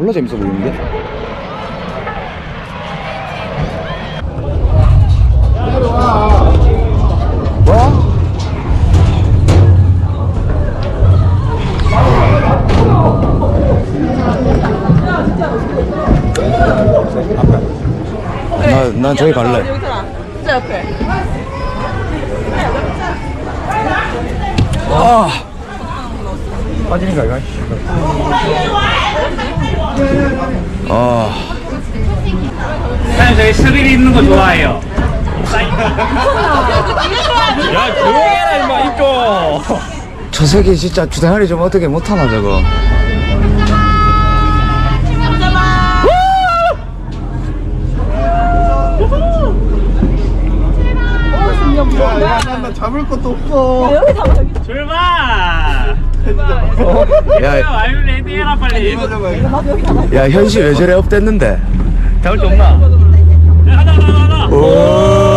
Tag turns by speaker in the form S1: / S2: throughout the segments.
S1: 졸라 재밌어 보이는데? 뭐? 나, 난 저기 갈래.
S2: 여기 살아. 진짜 옆에.
S1: 아! 빠지니까, 이거.
S3: 저희 스릴이 있는 거 좋아해요. 야 조용히 해라 임마 입고.
S1: 저 새끼 진짜 주댕아리 좀 어떻게 못하나, 저거.
S4: 나 잡을 것도 없어.
S2: 여기 잡아 여기.
S3: 출발.
S1: 야,
S3: 와유 레디 해라 빨리.
S2: 나도 여기 잡아.
S1: 야, 현실 왜 저래 업됐는데?
S3: 잡을 수 없나? 야, 하나 하나 하나.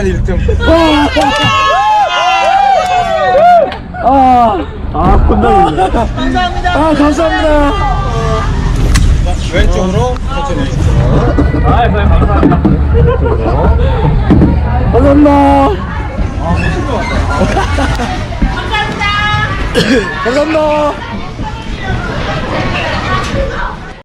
S1: 오늘 리액션 1등.
S2: 감사합니다.
S1: 아, 감사합니다.
S4: 왼쪽으로 천천히.
S3: 아, 선생님 감사합니다.
S1: 감사합니다.
S3: 아, 멋진 것 같다.
S1: 감사합니다.